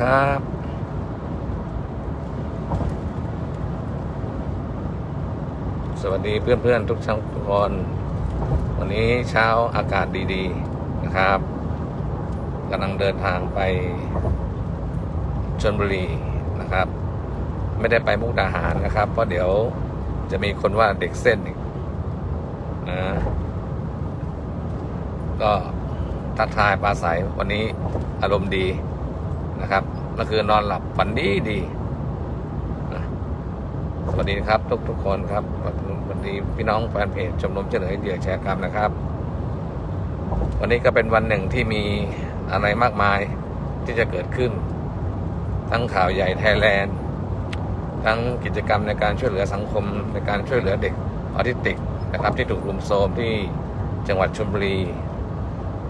ครับสวัสดีเพื่อนๆทุกช่างทุกคนวันนี้เช้าอากาศดีๆนะครับกำลังเดินทางไปชนบุรีนะครับ ไม่ได้ไปมุกดาหารนะครับ เพราะเดี๋ยวจะมีคนว่าเด็กเส้นอีกนะก็ทักทายปลาใสวันนี้อารมณ์ดี นะครับเมื่อคืนนอนหลับฝันดีดีนะสวัสดีครับทุกทุกคนครับวัสดีพี่น้องแฟนเพจชมรมเฉลยเหยื่อแชร์กรรมนะครับ วันนี้ก็เป็นวันหนึ่งที่มีอะไรมากมายที่จะเกิดขึ้น ทั้งข่าวใหญ่ไทยแลนด์ ทั้งกิจกรรมในการช่วยเหลือสังคมในการช่วยเหลือเด็กออทิสติกนะครับ ที่ถูกลุมโทรมที่จังหวัดชลบุรี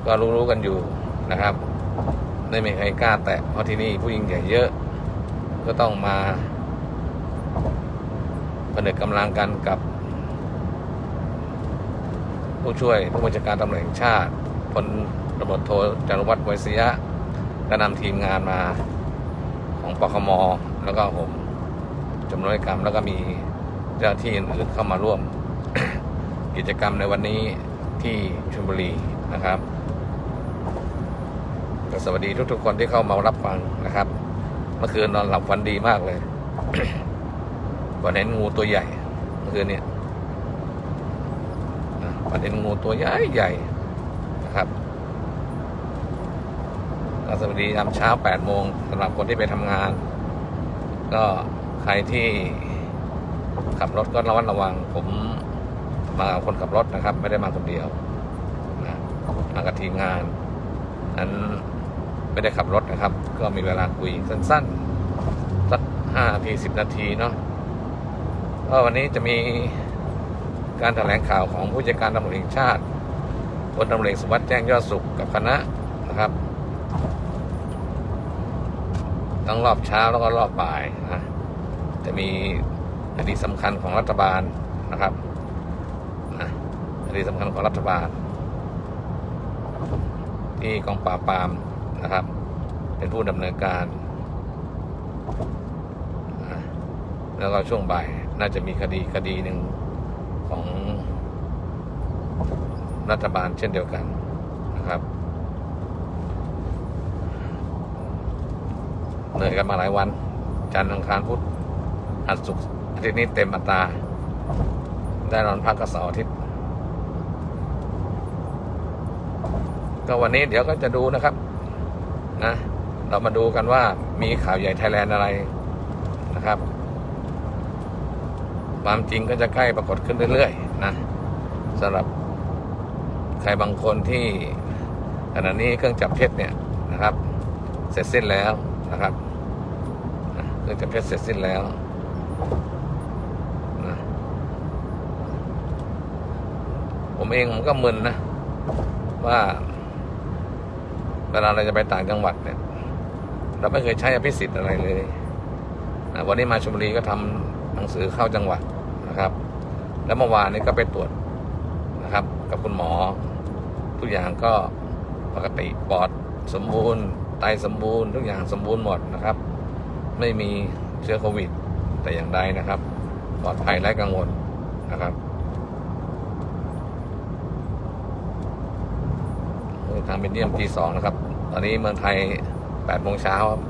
ก็รู้ๆกันอยู่นะครับ ไม่มีใครกล้าแตะเพราะที่นี่ผู้หญิงใหญ่เยอะ ก็ต้องมาผนึกกำลังกันกับ ผู้ช่วยผู้บัญชาการตำรวจแห่งชาติพลตำรวจโทจารุวัฒน์ไวยศยะก็นำทีมงานมาของปคมแล้วก็ผมจำนวนกรรมแล้วก็มีเจ้าหน้าที่อื่นเข้ามาร่วม กิจกรรมในวันนี้ที่ชลบุรีนะครับ สวัสดีทุกๆคนที่เข้ามารับฟังนะครับ เมื่อคืนนอนหลับฝันดีมากเลยฝันเห็นงูตัวใหญ่ เมื่อคืนเนี่ยนะฝันเห็นงูตัวใหญ่ใหญ่นะครับสวัสดียามเช้า8โมงสำหรับคนที่ไปทำงาน ก็ใครที่ขับรถก็ระวัดระวัง ผมมาคนขับรถนะครับ ไม่ได้มาคนเดียวนะมากับทีมงานนั้น ไม่ได้ขับรถนะครับ ก็มีเวลาคุยสั้นๆสักห้านาทีสิบนาทีเนาะก็วันนี้จะมีการแถลงข่าวของผู้จัดการตำรวจแห่งชาติพลตำรวจสุวัสดิ์แจ้งยอดสุขกับคณะนะครับทั้งรอบเช้าแล้วก็รอบบ่ายนะจะมีคดีสำคัญของรัฐบาลนะครับนะคดีสำคัญของรัฐบาล ที่กองปราบปราม นะครับ เป็นผู้ดำเนินการ แล้วก็ช่วงบ่ายน่าจะมีคดีคดีหนึ่งของรัฐบาลเช่นเดียวกันนะครับเหนื่อยกันมาหลายวัน จันทร์อังคารพุธอัดศุกอาทิตย์นี้เต็มอัตราได้นอนพักกับเสาร์อาทิตย์ก็วันนี้เดี๋ยวก็จะดูนะครับ นะ เรามาดูกันว่ามีข่าวใหญ่ไทยแลนด์อะไรนะครับ ความจริงก็จะใกล้ปรากฏขึ้นเรื่อยๆนะสำหรับใครบางคนที่ขณะนี้เครื่องจับเท็จเนี่ยนะครับ เสร็จสิ้นแล้วนะครับเครื่องจับเท็จเสร็จสิ้นแล้วนะผมเองผมก็มึนนะว่า วลาเราจะไปต่างจังหวัดเนี่ย เราไม่เคยใช้อภิสิทธิ์อะไรเลยนะวันนี้มาชลบุรีก็ทำหนังสือเข้าจังหวัดนะครับ แล้วเมื่อวานนี้ก็ไปตรวจนะครับ กับคุณหมอ ทุกอย่างก็ปกติปอดสมบูรณ์ไตสมบูรณ์ ทุกอย่างสมบูรณ์หมดนะครับ ไม่มีเชื้อโควิด แต่อย่างใดนะครับ ปลอดภัยไร้กังวลนะครับทางเป็นเยี่ยมทีสองนะครับ ตอนนี้เมืองไทยแปดโมงเช้าครับ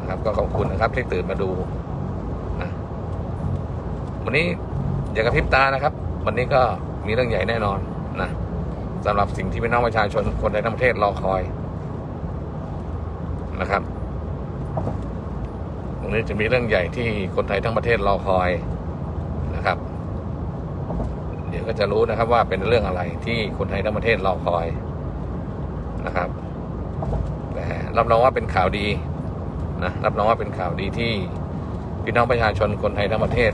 นะครับ ก็ขอบคุณนะครับที่ตื่นมาดูนะวันนี้อย่ากระพริบตานะครับ วันนี้ก็มีเรื่องใหญ่แน่นอนนะสำหรับสิ่งที่พี่น้องประชาชนคนในทั้งประเทศรอคอยนะครับวันนี้จะมีเรื่องใหญ่ที่คนไทยทั้งประเทศรอคอยนะครับ เดี๋ยวก็จะรู้นะครับว่าเป็นเรื่องอะไรที่คนไทยทั้งประเทศรอคอยนะครับ รับรองว่าเป็นข่าวดีนะรับรองว่าเป็นข่าวดีที่พี่น้องประชาชนคนไทยทั้งประเทศ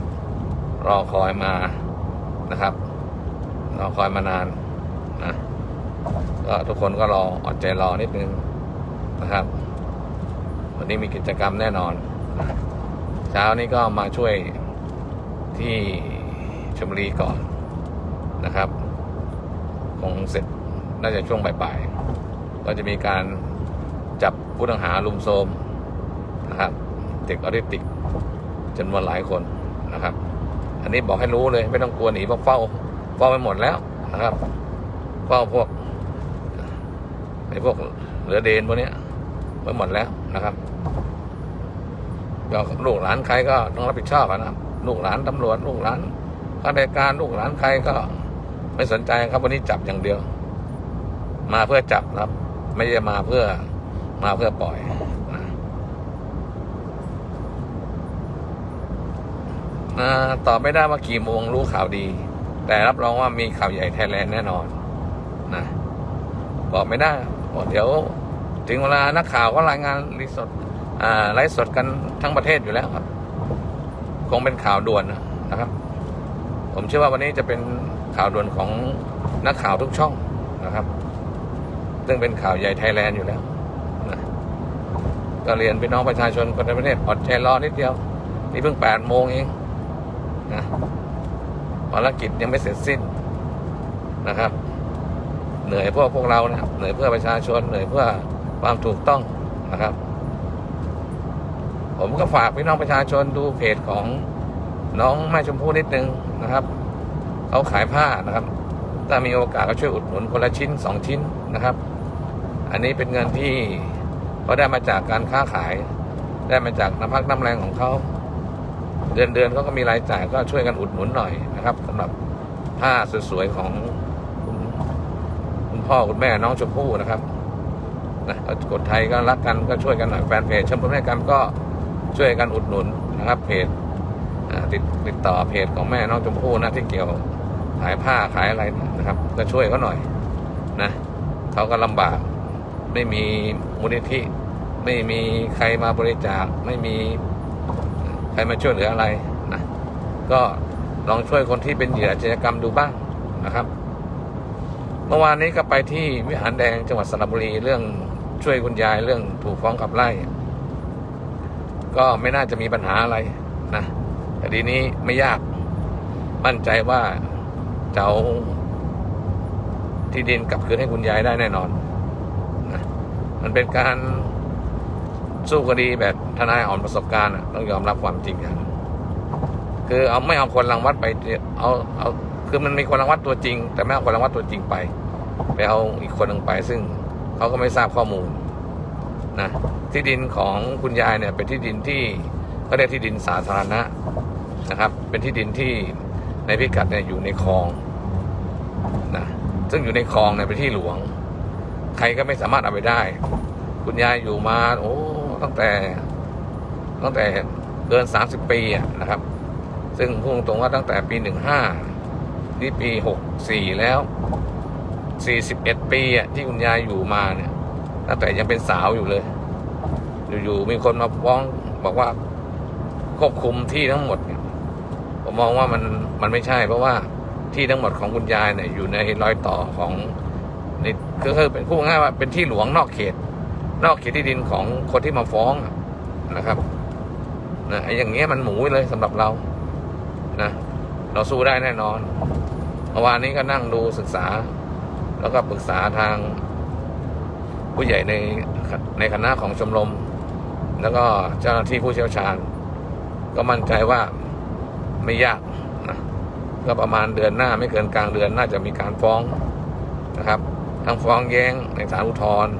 รอคอยมานะครับ รอคอยมานานนะก็ทุกคนก็รออดใจรอนิดนึงนะครับ วันนี้มีกิจกรรมแน่นอนนะเช้านี้ก็มาช่วยที่ชลบุรีก่อนนะครับ คงเสร็จน่าจะช่วงบ่ายๆก็จะมีการ ผู้ต้องหาลุมโทรมนะครับเด็กออทิสติกจำนวนหลายคนนะครับ อันนี้บอกให้รู้เลยไม่ต้องกลัวหนีเพราะเฝ้าเฝ้าไปหมดแล้วนะครับเฝ้าพวกไอ้พวกเหลือเดนพวกนี้ไปหมดแล้วนะครับก็ลูกหลานใครก็ต้องรับผิดชอบนะครับลูกหลานตำรวจลูกหลานข้าราชการลูกหลานใครก็ไม่สนใจครับวันนี้จับอย่างเดียว มาเพื่อจับนะครับ ไม่ได้มาเพื่อ มาเพื่อปล่อยนะตอบไม่ได้ว่ากี่โมงรู้ข่าวดี แต่รับรองว่ามีข่าวใหญ่ไทยแลนด์แน่นอนนะบอกไม่ได้บอกเดี๋ยว ถึงเวลานักข่าวก็รายงานรีสดอ่าไลฟ์สดกันทั้งประเทศอยู่แล้วครับ คงเป็นข่าวด่วนนะครับ ผมเชื่อว่าวันนี้จะเป็นข่าวด่วนของนักข่าวทุกช่องนะครับ ซึ่งเป็นข่าวใหญ่ไทยแลนด์อยู่แล้ว ก็เรียนพี่น้องประชาชนคนในประเทศอดใจรอนิดเดียว นี่เพิ่งแปดโมงเองนะภารกิจยังไม่เสร็จสิ้นนะครับ เหนื่อยเพื่อพวกเรานะเหนื่อยเพื่อประชาชน เหนื่อยเพื่อความถูกต้องนะครับ ผมก็ฝากพี่น้องประชาชนดูเพจของน้องแม่ชมพู่นิดนึงนะครับเขาขายผ้านะครับ ถ้ามีโอกาสก็ช่วยอุดหนุนคนละชิ้นสองชิ้นนะครับ อันนี้เป็นเงินที่ เขาได้มาจากการค้าขาย ได้มาจากน้ำพักน้ำแรงของเขาเดือนเดือนเขาก็มีรายจ่ายก็ช่วยกันอุดหนุนหน่อยนะครับสำหรับผ้าสวยๆของคุณคุณพ่อคุณแม่น้องชมพู่นะครับนะกดไทยก็รักกันก็ช่วยกันหน่อยแฟนเพจชมพู่แม่กันก็ช่วยกันอุดหนุนนะครับ เพจติดติดต่อเพจของแม่น้องชมพู่นะที่เกี่ยวขายผ้าขายอะไรนะครับ ก็ช่วยเขาหน่อยนะเขาก็ลำบาก ไม่มีมูลนิธิ ไม่มีใครมาบริจาค ไม่มีใครมาช่วยเหลืออะไรนะก็ลองช่วยคนที่เป็นเหยื่ออาชญากรรมดูบ้างนะครับ เมื่อวานนี้ก็ไปที่วิหารแดงจังหวัดสระบุรีเรื่องช่วยคุณยายเรื่องถูกฟ้องขับไล่ ก็ไม่น่าจะมีปัญหาอะไรนะคดีนี้ไม่ยากมั่นใจว่าจะเอาที่ดินกลับคืนให้คุณยายได้แน่นอน มันเป็นการสู้คดีแบบทนายอ่อนประสบการณ์ต้องยอมรับความจริงกันคือเอาไม่เอาคนรังวัดไปเอาเอาคือมันมีคนรังวัดตัวจริง แต่ไม่เอาคนรังวัดตัวจริงไป ไปเอาอีกคนหนึ่งไป ซึ่งเขาก็ไม่ทราบข้อมูลนะที่ดินของคุณยายเนี่ยเป็นที่ดินที่เขาเรียกที่ดินสาธารณะนะครับ เป็นที่ดินที่ในพิกัดเนี่ยอยู่ในคลองนะซึ่งอยู่ในคลองเนี่ยเป็นที่หลวง ใครก็ไม่สามารถเอาไปได้ คุณยายอยู่มา โอ้ตั้งแต่ ตั้งแต่เกินสามสิบปีนะครับ ซึ่งพูดตรงว่าตั้งแต่ปีหนึ่งห้านี่ปีหกสี่แล้วสี่สิบเอ็ดปีที่คุณยายอยู่มาเนี่ย ตั้งแต่ยังเป็นสาวอยู่เลย อยู่ๆมีคนมาฟ้องบอกว่าควบคุมที่ทั้งหมดเนี่ยผมมองว่ามันมันไม่ใช่ เพราะว่าที่ทั้งหมดของคุณยายเนี่ยอยู่ในรอยต่อของ ในก็คือเป็นพูดง่ายว่าเป็นที่หลวงนอกเขต นอกเขตที่ดินของคนที่มาฟ้องนะครับนะไอ้อย่างเงี้ยมันหมูเลยสำหรับเรานะเราสู้ได้แน่นอนเมื่อวานนี้ก็นั่งดูศึกษา แล้วก็ปรึกษาทางผู้ใหญ่ในในคณะของชมรม แล้วก็เจ้าหน้าที่ผู้เชี่ยวชาญ ก็มั่นใจว่าไม่ยากนะก็ประมาณเดือนหน้าไม่เกินกลางเดือนน่าจะมีการฟ้องนะครับ ทั้งฟ้องแย้งในศาลอุทธรณ์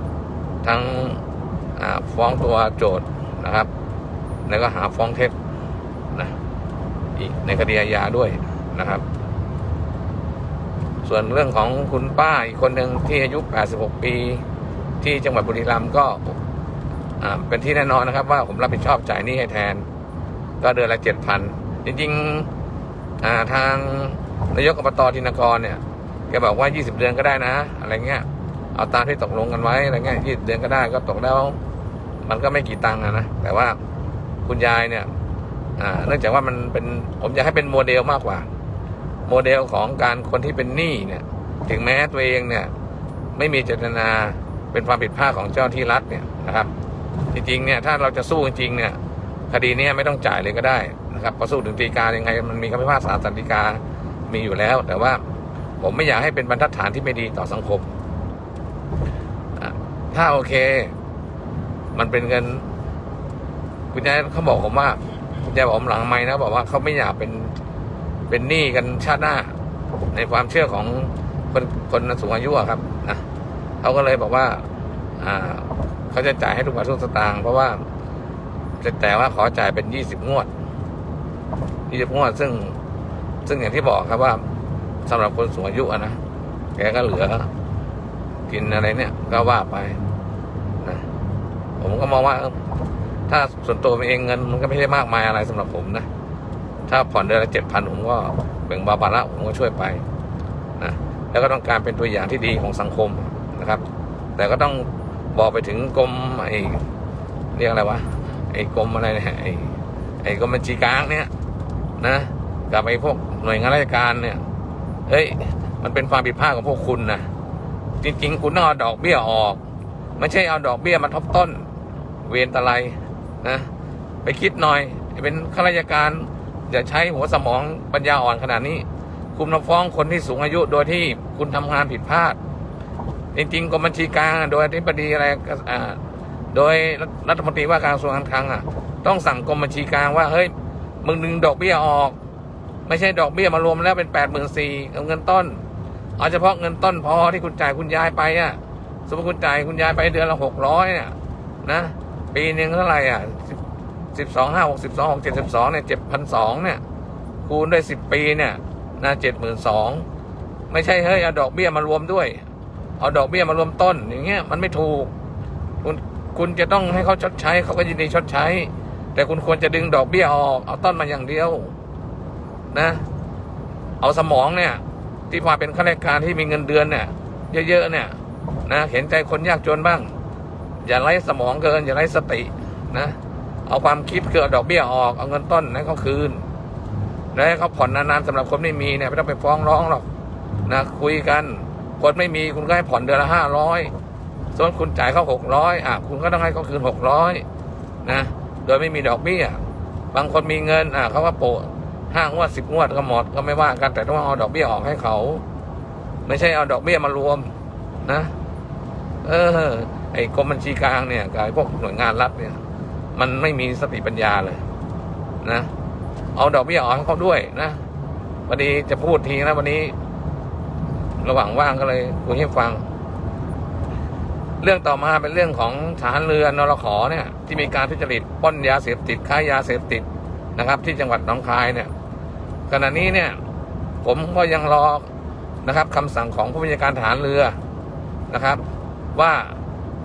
ทั้งฟ้องตัวโจทย์นะครับ แล้วก็หาฟ้องเท็จนะอีกในคดีอาญาด้วยนะครับ ส่วนเรื่องของคุณป้าอีกคนหนึ่งที่อายุ 86 ปี ที่จังหวัดบุรีรัมย์ก็เป็นที่แน่นอนนะครับว่าผมรับผิดชอบจ่ายหนี้ให้แทน ก็เดือนละเจ็ดพันจริงๆทางนายกอบตทินกรเนี่ย แกบอกว่า 20 เดือนก็ได้นะ อะไรเงี้ย เอาตามที่ตกลงกันไว้อะไรเงี้ย20 เดือนก็ได้ก็ตกแล้ว มันก็ไม่กี่ตังค์อะนะ แต่ว่าคุณยายเนี่ยอ่าเนื่องจากว่ามันเป็นผมอยากให้เป็นโมเดลมากกว่า โมเดลของการคนที่เป็นหนี้เนี่ย ถึงแม้ตัวเองเนี่ย ไม่มีเจตนาเป็นความผิดพลาดของเจ้าที่รัฐเนี่ยนะครับ จริงๆเนี่ยถ้าเราจะสู้จริงๆเนี่ยคดีนี้ไม่ต้องจ่ายเลยก็ได้นะครับพอสู้ถึงฎีกายังไง มันมีคำพิพากษาสันติกามีอยู่แล้ว แต่ว่า ผมไม่อยากให้เป็นบรรทัดฐานที่ไม่ดีต่อสังคม ถ้าโอเค มันเป็นเงิน คุณยายเขาบอกผมว่า คุณยายบอกผมหลังไม่นะบอกว่าเขาไม่อยากเป็นเป็นหนี้กันชาติหน้า ในความเชื่อของคนคนสูงอายุครับนะเขาก็เลยบอกว่า อ่าเขาจะจ่ายให้ทุกบาททุกสตางค์เพราะว่าแต่ว่าขอจ่ายเป็นยี่สิบงวดยี่สิบงวดซึ่ง ซึ่งอย่างที่บอกครับว่า สำหรับคนสูงอายุอะนะแกก็เหลือ กินอะไรเนี่ย ก็ว่าไปนะผมก็มองว่า ถ้าส่วนตัวเองเงินมันก็ไม่ใช่มากมายอะไรสำหรับผมนะถ้าผ่อนเดือนละเจ็ดพันผมก็แบ่งบาภาระผมก็ช่วยไปนะแล้วก็ต้องการเป็นตัวอย่างที่ดีของสังคมนะครับ แต่ก็ต้องบอกไปถึงกรมไอ้เรียกอะไรวะไอ้กรมอะไรเนี่ยไอ้ไอ้กรมบัญชีกลางเนี่ยนะกับไอ้พวกหน่วยงานราชการเนี่ย เฮ้ย มันเป็นความผิดพลาดของพวกคุณนะจริง ๆ คุณต้องเอาดอกเบี้ยออก ไม่ใช่เอาดอกเบี้ยมาทบต้น เวรตะไลนะ ไปคิดหน่อยเป็นข้าราชการอย่าใช้หัวสมองปัญญาอ่อนขนาดนี้ คุณมาฟ้องคนที่สูงอายุโดยที่คุณทำงานผิดพลาด จริงๆกรมบัญชีกลางโดยอธิบดีอะไรอ่าโดยรัฐมนตรีว่าการกระทรวงการคลังอะ ต้องสั่งกรมบัญชีกลางว่าเฮ้ยมึงดึงดอกเบี้ยออก ไม่ใช่ดอกเบี้ยมารวมแล้วเป็นแปดหมื่นสี่กับเงินต้น เอาเฉพาะเงินต้นพอที่คุณจ่ายคุณยายไปอะ สมมติคุณจ่ายคุณยายไปเดือนละหกร้อยเนี่ยนะปีหนึ่งเท่าไหร่อะสิบสองห้าหกสิบสองหกเจ็ดสิบสองเนี่ยเจ็ดพันสองเนี่ย คูณด้วยสิบปีเนี่ยนะเจ็ดหมื่นสองไม่ใช่เฮ้ยเอาดอกเบี้ยมารวมด้วย เอาดอกเบี้ยมารวมต้นอย่างเงี้ยมันไม่ถูก คุณคุณจะต้องให้เขาชดใช้เขาก็ยินดีชดใช้ แต่คุณควรจะดึงดอกเบี้ยออกเอาต้นมาอย่างเดียว นะ เอาสมองเนี่ย ที่ควาเป็นข้าราชการที่มีเงินเดือนเนี่ย เยอะๆเนี่ย นะเห็นใจคนยากจนบ้าง อย่าไร้สมองเกิน อย่าไร้สตินะ เอาความคิดคือเอาดอกเบี้ยออกเอาเงินต้นให้เขาคืนแล้วเขาผ่อนนานๆสำหรับคนไม่มีเนี่ยไม่ต้องไปฟ้องร้องหรอกนะคุยกัน คนไม่มีคุณก็ให้ผ่อนเดือนละห้าร้อยส่วนคุณจ่ายเขาหกร้อยอะคุณก็ต้องให้เขาคืนหกร้อยนะโดยไม่มีดอกเบี้ยบางคนมีเงินอะเขาว่าโปะ ห้างวดสิบงวดก็หมดก็ไม่ว่ากันแต่ต้องเอาดอกเบี้ยออกให้เขา ไม่ใช่เอาดอกเบี้ยมารวม นะ เออ ไอ้กรมบัญชีกลางเนี่ยกับพวกหน่วยงานรัฐเนี่ย มันไม่มีสติปัญญาเลย นะเอาดอกเบี้ยออกให้เขาด้วยนะวันนี้จะพูดทีนะวันนี้ ระหว่างว่างก็เลยคุยให้ฟัง เรื่องต่อมาเป็นเรื่องของฐานเรือนรขอเนี่ย ที่มีการทุจริตป้นยาเสพติดค้ายาเสพติดนะครับ ที่จังหวัดหนองคายเนี่ย ขณะนี้เนี่ย ผมก็ยังรอนะครับคำสั่งของผู้บัญชาการฐานเรือนะครับ ว่า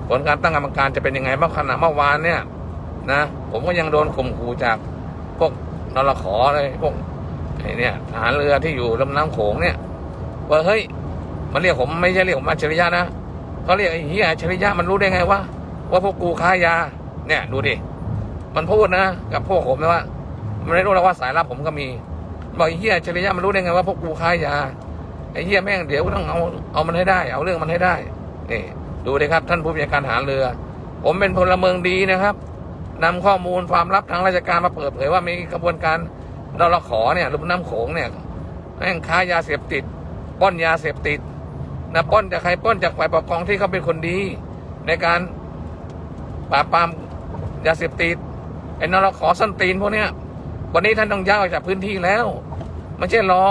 ผลการตั้งกรรมการจะเป็นยังไงเมื่อขณะเมื่อวานเนี่ยนะผมก็ยังโดนข่มขู่จากพวกนรขอเลยพวกไอ้เนี่ยฐานเรือที่อยู่ลำน้ำโขงเนี่ยว่าเฮ้ยมันเรียกผมไม่ใช่เรียกผมอัจฉริยะนะเขาเรียกไอ้เหี้ยอัจฉริยะมันรู้ได้ไงวะว่าพวกกูค้ายา เนี่ย ดูดิมันพูดนะ กับพวกผมนะว่ามันไม่รู้แล้วว่าสายลับผมก็มี บอกไอ้เหี้ยอัจฉริยะมันรู้ได้ไงว่าพวกกูค้ายาไอ้เหี้ยแม่งเดี๋ยวต้องเอาเอามันให้ได้ เอาเรื่องมันให้ได้นี่ดูดิครับ ท่านผู้บัญชาการฐาเรือ ผมเป็นพลเมืองดีนะครับนำข้อมูลความลับทางราชการมาเปิดเผยว่ามีกระบวนการดลขอเนี่ยลุมน้ำโขงเนี่ยแม่งค้ายาเสพติดปล้นยาเสพติดนะปล้นจากใครปล้นจากฝ่ายปกครองที่เขาเป็นคนดี ในการปราบปรามยาเสพติดไอ้นรขอส้นตีนพวกเนี้ย วันนี้ท่านต้องย้ายออกจากพื้นที่แล้วไม่ใช่รอ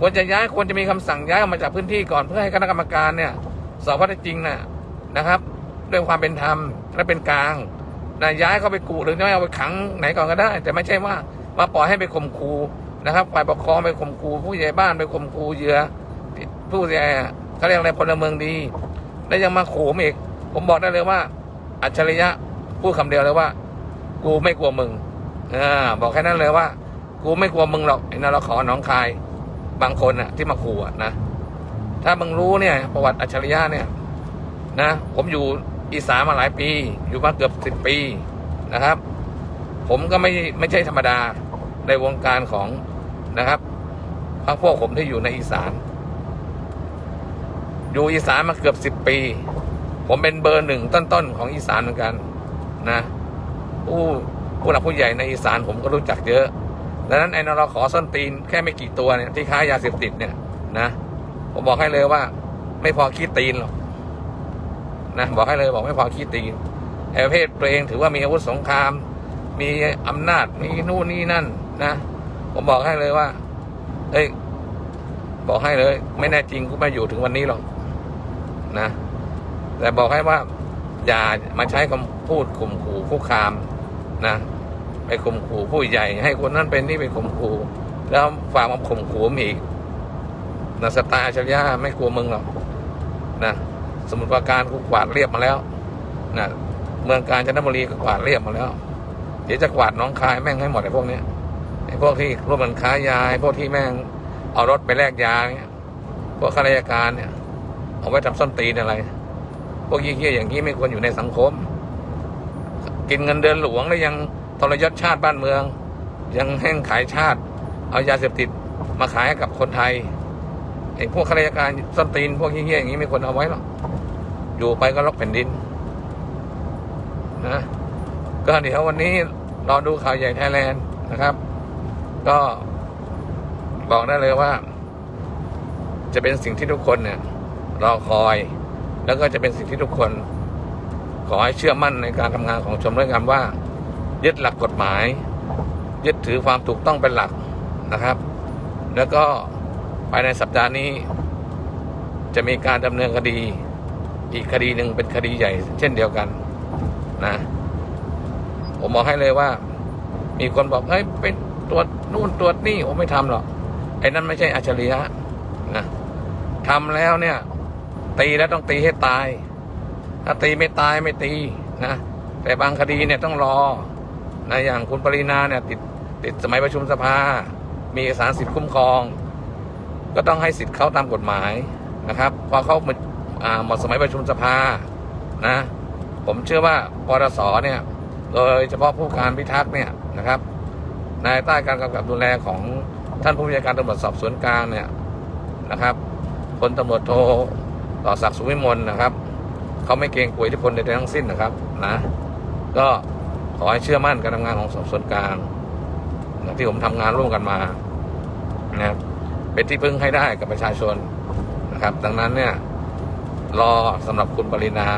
ควรจะย้ายควรจะมีคำสั่งย้ายออกมาจากพื้นที่ก่อนเพื่อให้คณะกรรมการเนี่ย สอบข้อเท็จจริงนะนะครับ ด้วยความเป็นธรรมและเป็นกลางนะย้ายเขาไปกูหรือไม่เอาไปขังไหนก่อนก็ได้ แต่ไม่ใช่ว่ามาปล่อยให้ไปข่มขู่นะครับฝ่ายปกครองไปข่มขู่ผู้ใหญ่บ้านไปข่มขู่เหยื่อผู้เสียหายเขาเรียกอะไรพลเมืองดี แล้วยังมาขู่ผมอีกผมบอกได้เลยว่า อัจฉริยะพูดคำเดียวเลยว่า กูไม่กลัวมึง อ่าบอกแค่นั้นเลยว่า กูไม่กลัวมึงหรอกไอ้นรขอหนองคาย บางคนน่ะ ที่มาขู่อะนะถ้ามึงรู้เนี่ย ประวัติอัจฉริยะเนี่ย นะ ผมอยู่อีสานมาหลายปี อยู่มาเกือบสิบปีนะครับ ผมก็ไม่ไม่ใช่ธรรมดาในวงการของนะครับพรรคพวกผมที่อยู่ในอีสาน อยู่อีสานมาเกือบสิบปี ผมเป็นเบอร์หนึ่งต้นๆของอีสานเหมือนกัน นะผู้ ผู้หลักผู้ใหญ่ในอีสานผมก็รู้จักเยอะ ดังนั้นไอ้นรขอส้นตีนแค่ไม่กี่ตัวเนี่ยที่ค้ายาเสพติดเนี่ยนะผมบอกให้เลยว่า ไม่พอขี้ตีนหรอกนะบอกให้เลยบอกไม่พอขี้ตีนไอ้ประเภทตัวเองถือว่ามีอาวุธสงคราม มีอำนาจมีนู่นนี่นั่นนะผมบอกให้เลยว่าเอ้ยบอกให้เลย ไม่แน่จริงกูไม่อยู่ถึงวันนี้หรอกนะ แต่บอกให้ว่า อย่ามาใช้คำพูดข่มขู่คุกคาม นะไปข่มขู่ผู้ใหญ่ ให้คนนั้นเป็นนี่ไปข่มขู่แล้วฝากมาข่มขู่ผมอีกนะสตล์อาชญาไม่กลัวมึงหรอกนะสมุทรปราการกูกวาดเรียบมาแล้วนะเมืองกาญจนบุรีก็กวาดเรียบมาแล้ว เดี๋ยวจะกวาดน้องคายแม่งให้หมดไอ้พวกเนี้ยไอ้พวกที่ร่วมกันค้ายาไอ้พวกที่แม่งเอารถไปแลกยาเนี่ยพวกข้าราชการเนี่ย เอาไว้ทำส้นตีนอะไร พวกเยี่ยๆอย่างนี้ไม่ควรอยู่ในสังคม กินเงินเดือนหลวงแล้วยังทรยศชาติบ้านเมือง ยังแห้งขายชาติ เอายาเสพติดมาขายให้กับคนไทยไอ้พวกข้าราชการส้นตีนพวกเยี่ยอย่างนี้ไม่ควรเอาไว้หรอกอยู่ไปก็ล็อกแผ่นดินนะก็เดี๋ยววันนี้รอดูข่าวใหญ่ไทยแลนด์นะครับ ก็บอกได้เลยว่า จะเป็นสิ่งที่ทุกคนเนี่ยรอคอย แล้วก็จะเป็นสิ่งที่ทุกคน ขอให้เชื่อมั่นในการทำงานของชมรมงานว่า ยึดหลักกฎหมาย ยึดถือความถูกต้องเป็นหลักนะครับ แล้วก็ภายในสัปดาห์นี้ จะมีการดำเนินคดี อีกคดีหนึ่งเป็นคดีใหญ่ เช่นเดียวกันนะผมบอกให้เลยว่า มีคนบอกเฮ้ยไปตรวจนู่นตรวจนี่ผมไม่ทำหรอกไอ้นั่นไม่ใช่อัจฉริยะนะทำแล้วเนี่ย ตีแล้วต้องตีให้ตาย ถ้าตีไม่ตายไม่ตีนะแต่บางคดีเนี่ยต้องรอนะอย่างคุณปรินาเนี่ยติดติดสมัยประชุมสภา มีเอกสารสิทธิ์คุ้มครอง ก็ต้องให้สิทธิ์เขาตามกฎหมายนะครับ พอเขาหมดอ่าหมดสมัยประชุมสภานะ ผมเชื่อว่าปรสเนี่ยโดยเฉพาะผู้การพิทักษ์เนี่ยนะครับในใต้การกำกับดูแลของท่านผู้บัญชาการตำรวจสอบสวนกลางเนี่ยนะครับพลตำรวจโทต่อศักดิ์สุวิมลนะครับ เขาไม่เกรงกลัวอิทธิพลใดๆทั้งสิ้นนะครับนะ ก็ขอให้เชื่อมั่นการทำงานของสอบสวนกลางนะที่ผมทำงานร่วมกันมานะเป็นที่พึ่งให้ได้กับประชาชนนะครับ ดังนั้นเนี่ย รอสำหรับคุณปรินา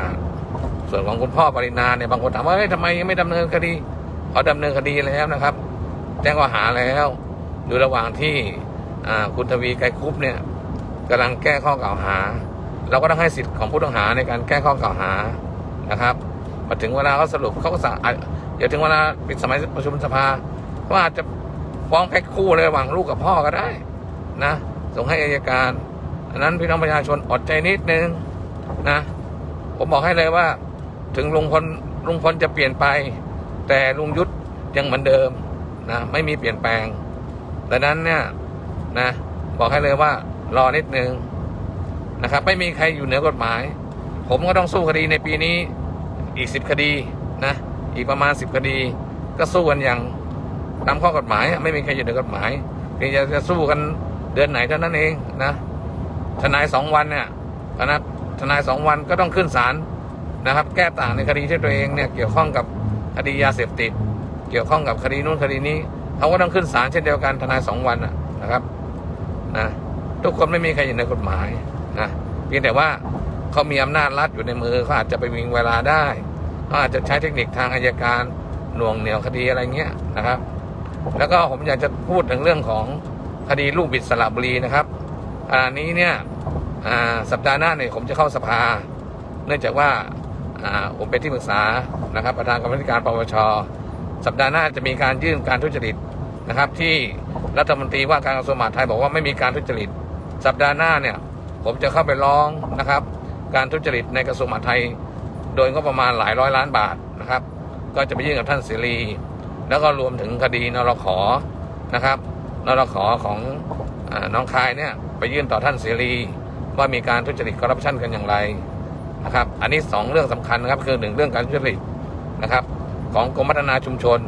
ส่วนของคุณพ่อปรินาเนี่ยบางคนถามว่าเฮ้ยทำไมยังไม่ดำเนินคดีเขาดำเนินคดีแล้วนะครับ แจ้งข้อหาแล้วอยู่ระหว่างที่คุณทวีไกรคุปเนี่ยกำลังแก้ข้อกล่าวหา เราก็ต้องให้สิทธิ์ของผู้ต้องหาในการแก้ข้อกล่าวหานะครับมาถึงเวลาเขาสรุปเขาก็สั่งอะเดี๋ยวถึงเวลาปิดสมัยประชุมสภาก็อาจจะฟ้องแพ็คคู่เลยระหว่างลูกกับพ่อก็ได้นะส่งให้อายการอันนั้นพี่น้องประชาชนอดใจนิดนึงนะ ผมบอกให้เลยว่า ถึงลุงพลลุงพลจะเปลี่ยนไป แต่ลุงยุทธยังเหมือนเดิมนะไม่มีเปลี่ยนแปลงดังนั้นเนี่ยนะ บอกให้เลยว่ารอนิดนึง นะครับ ไม่มีใครอยู่เหนือกฎหมาย ผมก็ต้องสู้คดีในปีนี้อีกสิบคดีนะอีกประมาณสิบคดี ก็สู้กันอย่างตามข้อกฎหมาย ไม่มีใครอยู่เหนือกฎหมายเพียงจะจะสู้กันเดือนไหนเท่านั้นเองนะทนายสองวันเนี่ยคณะทนายสองวันก็ต้องขึ้นศาลนะครับ แก้ต่างในคดีที่ตัวเองเนี่ยเกี่ยวข้องกับคดียาเสพติด เกี่ยวข้องกับคดีนู้นคดีนี้เขาก็ต้องขึ้นศาลเช่นเดียวกันทนายสองวันนะนะครับนะทุกคนไม่มีใครอยู่ในกฎหมาย นะเพียงแต่ว่าเขามีอำนาจรัฐอยู่ในมือเขาอาจจะไปวิงเวลาได้เขาอาจจะใช้เทคนิคทางอายการหน่วงเหนี่ยวคดีอะไรเงี้ยนะครับ แล้วก็ผมอยากจะพูดถึงเรื่องของคดีลูกบิดสระบุรีนะครับขณะนี้เนี่ยสัปดาห์หน้าเนี่ยผมจะเข้าสภา เนื่องจากว่าอ่าผมเป็นที่ปรึกษานะครับ ประธานกรรมธิการปปชสัปดาห์หน้าจะมีการยื่นการทุจริตนะครับ ที่รัฐมนตรีว่าการกระทรวงมหาดไทยบอกว่าไม่มีการทุจริต สัปดาห์หน้าเนี่ย ผมจะเข้าไปร้องนะครับ การทุจริตในกระทรวงมหาดไทย โดยก็ประมาณหลายร้อยล้านบาทนะครับ ก็จะไปยื่นกับท่านเสรี แล้วก็รวมถึงคดีนรขอนะครับนรขของอน้องคายเนี่ยไปยื่นต่อท่านเสรีว่ามีการทุจริตคอร์รัปชันกันอย่างไรนะครับ อันนี้สองเรื่องสำคัญนะครับคือหนึ่งเรื่องการทุจริตนะครับ ของกรมพัฒนาชุมชน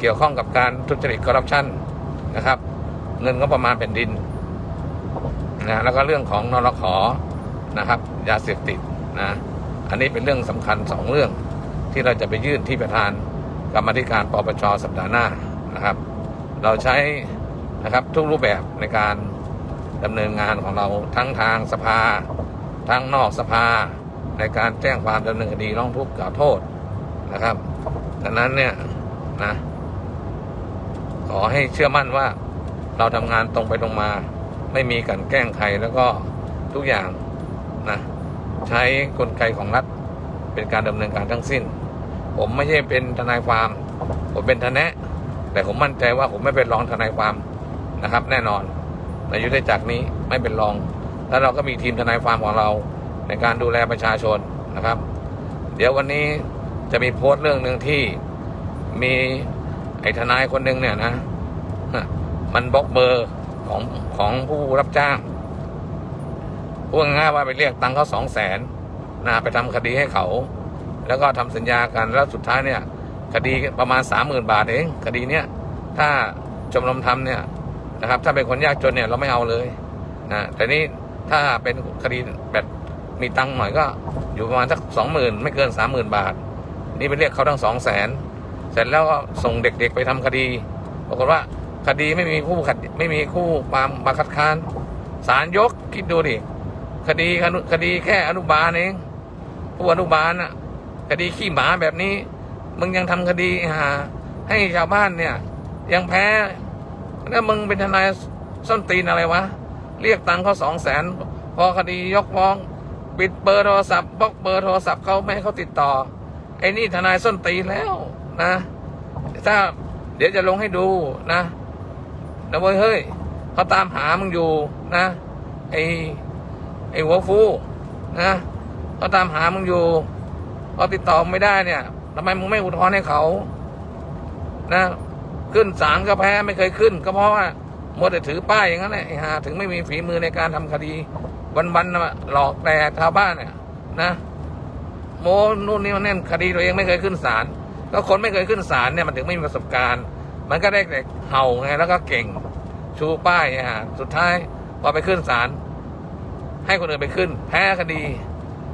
เกี่ยวข้องกับการทุจริตคอร์รัปชันนะครับ เงินก็ประมาณแผ่นดิน นะแล้วก็เรื่องของนรขอนะครับ ยาเสพติดนะอันนี้เป็นเรื่องสำคัญสองเรื่องที่เราจะไปยื่นที่ประธานกรรมธิการปปชสัปดาห์หน้านะครับ เราใช้นะครับทุกรูปแบบในการดำเนินงานของเราทั้งทางสภา ทั้งนอกสภา ในการแจ้งความดำเนินคดีร้องทุกข์กล่าวโทษนะครับดังนั้นเนี่ยนะขอให้เชื่อมั่นว่าเราทำงานตรงไปตรงมา ไม่มีกลันแกล้งใครแล้วก็ทุกอย่างนะใช้กลไกของรัฐเป็นการดำเนินการทั้งสิ้น ผมไม่ใช่เป็นทนายความ ผมเป็นทนายแต่ผมมั่นใจว่าผมไม่เป็นรองทนายความนะครับ แน่นอนในยุทธจักรนี้ไม่เป็นรอง แล้วเราก็มีทีมทนายความของเราในการดูแลประชาชนนะครับ เดี๋ยววันนี้จะมีโพสต์เรื่องหนึ่งที่มีไอ้ทนายคนหนึ่งเนี่ยนะ มันบล็อกเบอร์ ของของผู้รับจ้างพูดง่ายว่าไปเรียกตังค์เขาสองแสนนะไปทำคดีให้เขา แล้วก็ทำสัญญากันแล้วสุดท้ายเนี่ย คดีประมาณสามหมื่นบาทเองคดีเนี้ยถ้าชมรมทำเนี่ยนะครับ ถ้าเป็นคนยากจนเนี่ยเราไม่เอาเลยนะแต่นี่ถ้าเป็นคดีแบบมีตังค์หน่อยก็อยู่ประมาณสักสองหมื่นไม่เกินสามหมื่นบาท นี่ไปเรียกเขาทั้งสองแสนเสร็จแล้วก็ส่งเด็กๆไปทำคดีปรากฏว่า คดีไม่มีผู้ขัดไม่มีคู่ความมาคัดค้านศาลยกคิดดูดิคดีคดีแค่อนุบาลเองผู้อนุบาลน่ะ คดีขี้หมาแบบนี้ มึงยังทำคดีหา ให้ชาวบ้านเนี่ย ยังแพ้แล้วมึงเป็นทนายส้นตีนอะไรวะ เรียกตังค์เขาสองแสนพอคดียกฟ้อง ปิดเบอร์โทรศัพท์บล็อกเบอร์โทรศัพท์เขาไม่ให้เขาติดต่อ ไอ้นี่ทนายส้นตีนแล้วนะ ถ้าเดี๋ยวจะลงให้ดูนะ นะเว้ยเฮ้ยเขาตามหามึงอยู่นะไอไอหัวฟูนะเขาตามหามึงอยู่พอติดต่อไม่ได้เนี่ยทำไมมึงไม่อุทธรณ์ให้เขานะขึ้นศาลก็แพ้ไม่เคยขึ้น ก็เพราะว่ามัวแต่ถือป้ายอย่างนั้นแหละไอ้ห่าถึงไม่มีฝีมือในการทำคดี วันๆนะหลอกแต่ชาวบ้านเนี่ยนะโมนู่นนี่มันแน่นคดีตัวเองไม่เคยขึ้นศาลก็คนไม่เคยขึ้นศาลเนี่ยมันถึงไม่มีประสบการณ์ มันก็ได้แต่เห่าไงแล้วก็เก่งชูป้ายไงฮะสุดท้ายพอไปขึ้นศาลให้คนอื่นไปขึ้น แพ้คดี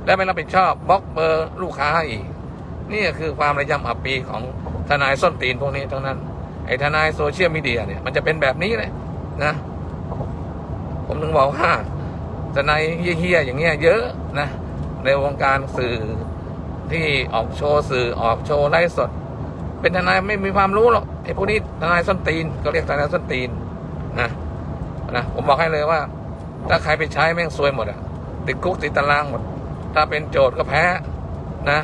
และไม่รับผิดชอบบล็อกเบอร์ลูกค้าอีก นี่คือความระยำอับปีของทนายส้นตีนพวกนี้ทั้งนั้น ไอ้ทนายโซเชียลมีเดียเนี่ยมันจะเป็นแบบนี้เลยนะ ผมถึงบอกว่าทนายเฮี้ยๆอย่างเงี้ยเยอะนะ ในวงการสื่อที่ออกโชว์สื่อออกโชว์ไลฟ์สด เป็นทนายไม่มีความรู้หรอก ไอ้พวกนี้ทนายส้นตีนก็เรียกทนายส้นตีนนะนะผมบอกให้เลยว่า ถ้าใครไปใช้แม่งซวยหมดอะติดคุกติดตารางหมด ถ้าเป็นโจทย์ก็แพ้นะ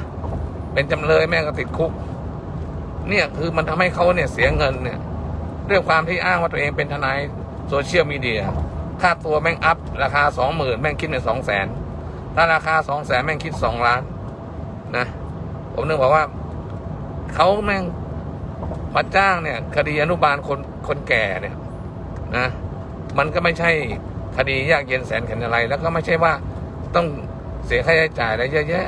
เป็นจำเลยแม่งก็ติดคุก เนี่ยคือมันทำให้เขาเนี่ยเสียเงินเนี่ยด้วยความที่อ้างว่าตัวเองเป็นทนายโซเชียลมีเดียค่าตัวแม่งอัพ ราคาสองหมื่นแม่งคิดเป็นสองแสนถ้าราคาสองแสนแม่งคิดสองล้านนะ ผมนึกบอกว่าเขาแม่ง มาจ้างเนี่ย คดีอนุบาลคนคนแก่เนี่ยนะมันก็ไม่ใช่คดียากเย็นแสนเข็นอะไร แล้วก็ไม่ใช่ว่าต้องเสียค่าใช้จ่ายอะไรเยอะแยะ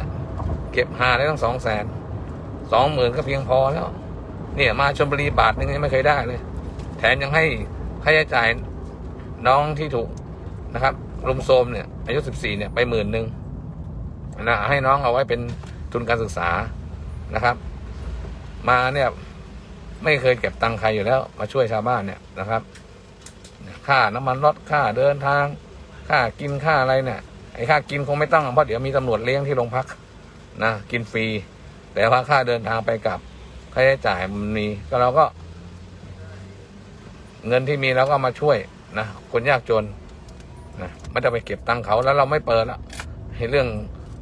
เก็บหาได้ตั้งสองแสนสองหมื่นก็เพียงพอแล้ว เนี่ย มาชมบุรีบาทหนึงยังไม่เคยได้เลย แถมยังให้ค่าใช้จ่ายน้องที่ถูกนะครับลุมโทมเนี่ยอายุสิบสี่เนี่ยไปหมื่นหนึ่งนะให้น้องเอาไว้เป็นทุนการศึกษานะครับ มาเนี่ย ไม่เคยเก็บตังค์ใครอยู่แล้ว มาช่วยชาวบ้านเนี่ยนะครับ ค่าน้ำมันรถค่าเดินทาง ค่ากินค่าอะไรเนี่ยไอ้ค่ากินคงไม่ต้องเพราะเดี๋ยวมีตำรวจเลี้ยงที่โรงพักนะกินฟรี แต่ว่าค่าเดินทางไปกลับค่าใช้จ่ายมันมีก็เราก็ เงินที่มีเราก็มาช่วยนะคนยากจนนะไม่ได้ไปเก็บตังค์เขาแล้วเราไม่เปิดละให้เรื่อง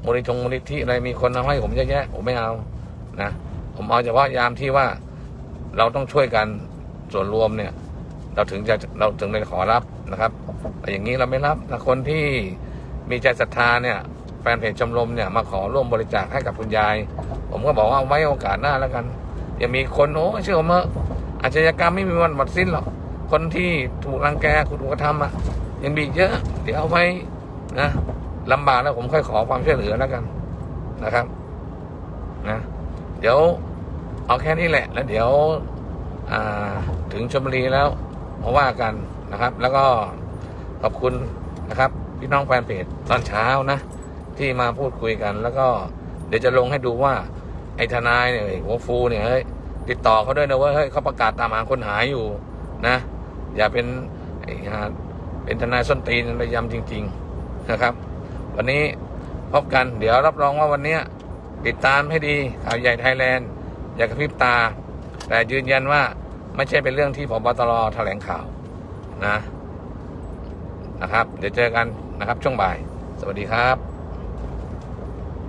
มูลนิธิมูลนิธิอะไรมีคนเอาให้ผมเยอะแยะผมไม่เอานะผมเอาเฉพาะยามที่ว่า เราต้องช่วยกันส่วนรวมเนี่ย เราถึงจะเราถึงได้ขอรับนะครับแต่อย่างนี้เราไม่รับนะคนที่มีใจศรัทธาเนี่ยแฟนเพจชมรมเนี่ยมาขอร่วมบริจาคให้กับคุณยาย ผมก็บอกว่าไว้โอกาสหน้าแล้วกันอย่ามีคนโอ้เชื่อผมเถอะอาชญากรรมไม่มีวันหมดสิ้นหรอกคนที่ถูกรังแกถูกกระทำอะยังมีอีกเยอะ เดี๋ยวเอาไว้นะลำบากแล้วผมค่อยขอความช่วยเหลือแล้วกันนะครับ นะ เดี๋ยว เอาแค่นี้แหละ แล้วเดี๋ยวถึงชลบุรีแล้วมาว่ากันนะครับ แล้วก็ขอบคุณนะครับ พี่น้องแฟนเพจตอนเช้านะ ที่มาพูดคุยกัน แล้วก็เดี๋ยวจะลงให้ดูว่าไอ้ทนายเนี่ยไอ้หัวฟูเนี่ยเฮ้ยติดต่อเขาด้วยนะว่าเฮ้ยเขาประกาศตามหาคนหายอยู่นะ อย่าเป็นไอ้ฮะเป็นทนายส้นตีนระยำจริง ๆนะครับ วันนี้พบกันเดี๋ยวรับรองว่าวันนี้ติดตามให้ดีข่าวใหญ่ไทยแลนด์ อย่ากระพริบตา แต่ยืนยันว่าไม่ใช่เป็นเรื่องที่พบตรแถลงข่าวนะนะครับ เดี๋ยวเจอกันนะครับช่วงบ่าย สวัสดีครับ